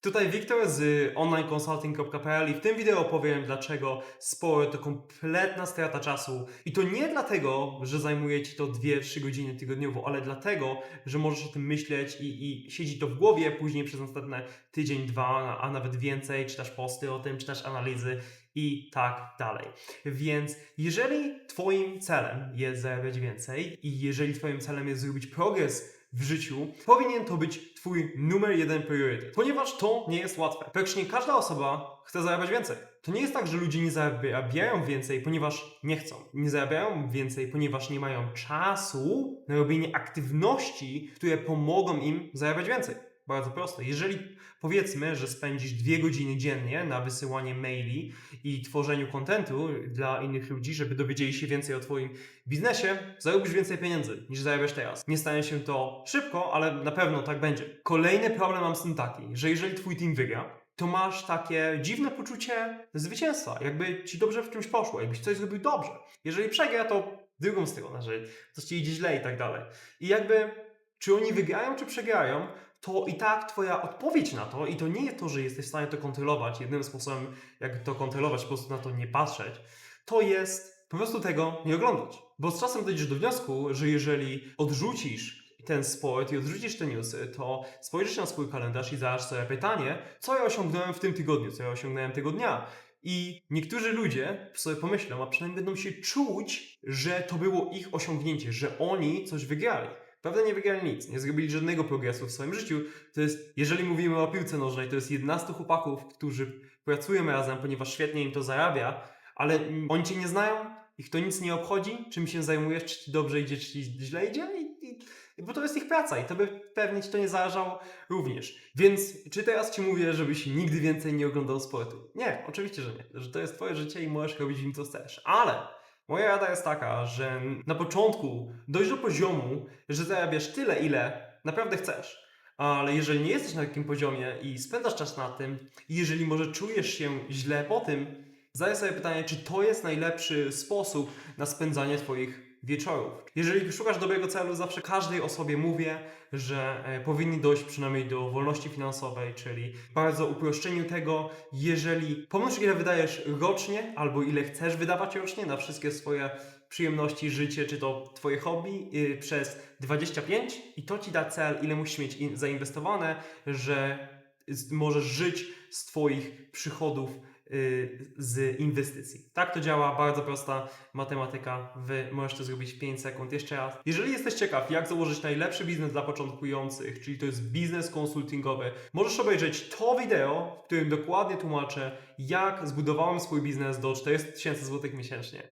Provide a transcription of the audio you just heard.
Tutaj Wiktor z onlineconsulting.pl i w tym wideo opowiem, dlaczego sport to kompletna strata czasu. I to nie dlatego, że zajmuje Ci to 2-3 godziny tygodniowo, ale dlatego, że możesz o tym myśleć i, i siedzi to w głowie później przez następne tydzień, dwa, a nawet więcej. Czytasz posty o tym, czytasz analizy i tak dalej. Więc jeżeli Twoim celem jest zarabiać więcej i jeżeli Twoim celem jest zrobić progres w życiu, powinien to być Twój numer jeden priorytet. Ponieważ to nie jest łatwe. Praktycznie każda osoba chce zarabiać więcej. To nie jest tak, że ludzie nie zarabiają więcej, ponieważ nie chcą. Nie zarabiają więcej, ponieważ nie mają czasu na robienie aktywności, które pomogą im zarabiać więcej. Bardzo proste. Jeżeli powiedzmy, że spędzisz dwie godziny dziennie na wysyłanie maili i tworzeniu kontentu dla innych ludzi, żeby dowiedzieli się więcej o Twoim biznesie, zarobisz więcej pieniędzy niż zarabiasz teraz. Nie stanie się to szybko, ale na pewno tak będzie. Kolejny problem mam z tym taki, że jeżeli Twój team wygra, to masz takie dziwne poczucie zwycięstwa, jakby ci dobrze w czymś poszło, jakbyś coś zrobił dobrze. Jeżeli przegra, to drugą stronę, że coś ci idzie źle i tak dalej. I jakby, czy oni wygrają, czy przegrają, to i tak Twoja odpowiedź na to, i to nie jest to, że jesteś w stanie to kontrolować, jednym sposobem, jak to kontrolować, po prostu na to nie patrzeć, to jest po prostu tego nie oglądać. Bo z czasem dojdziesz do wniosku, że jeżeli odrzucisz ten sport i odrzucisz te newsy, to spojrzysz na swój kalendarz i zadasz sobie pytanie, co ja osiągnąłem w tym tygodniu, co ja osiągnąłem tego dnia. I niektórzy ludzie sobie pomyślą, a przynajmniej będą się czuć, że to było ich osiągnięcie, że oni coś wygrali. Prawda nie wygrali nic, nie zrobili żadnego progresu w swoim życiu. To jest, jeżeli mówimy o piłce nożnej, to jest 11 chłopaków, którzy pracują razem, ponieważ świetnie im to zarabia, ale oni cię nie znają, ich to nic nie obchodzi, czym się zajmujesz, czy ci dobrze idzie, czy ci źle idzie i, i, bo to jest ich praca i to by pewnie ci to nie zależało również. Więc czy teraz ci mówię, żebyś nigdy więcej nie oglądał sportu? Nie, oczywiście, że nie. Że to jest twoje życie i możesz robić w nim co chcesz. Ale moja rada jest taka, że na początku dojść do poziomu, że zarabiasz tyle, ile naprawdę chcesz. Ale jeżeli nie jesteś na takim poziomie i spędzasz czas na tym, i jeżeli może czujesz się źle po tym, zadaję sobie pytanie, czy to jest najlepszy sposób na spędzanie Twoich wieczorów. Jeżeli szukasz dobrego celu, zawsze każdej osobie mówię, że e, powinni dojść przynajmniej do wolności finansowej, czyli bardzo uproszczeniu tego, jeżeli pomnóż ile wydajesz rocznie, albo ile chcesz wydawać rocznie na wszystkie swoje przyjemności, życie, czy to Twoje hobby yy, przez 25 i to Ci da cel, ile musisz mieć in- zainwestowane, że możesz żyć z Twoich przychodów z inwestycji. Tak to działa, bardzo prosta matematyka. Wy to zrobić w 5 sekund. Jeszcze raz. Jeżeli jesteś ciekaw, jak założyć najlepszy biznes dla początkujących, czyli to jest biznes konsultingowy, możesz obejrzeć to wideo, w którym dokładnie tłumaczę, jak zbudowałem swój biznes do 40 tysięcy złotych miesięcznie.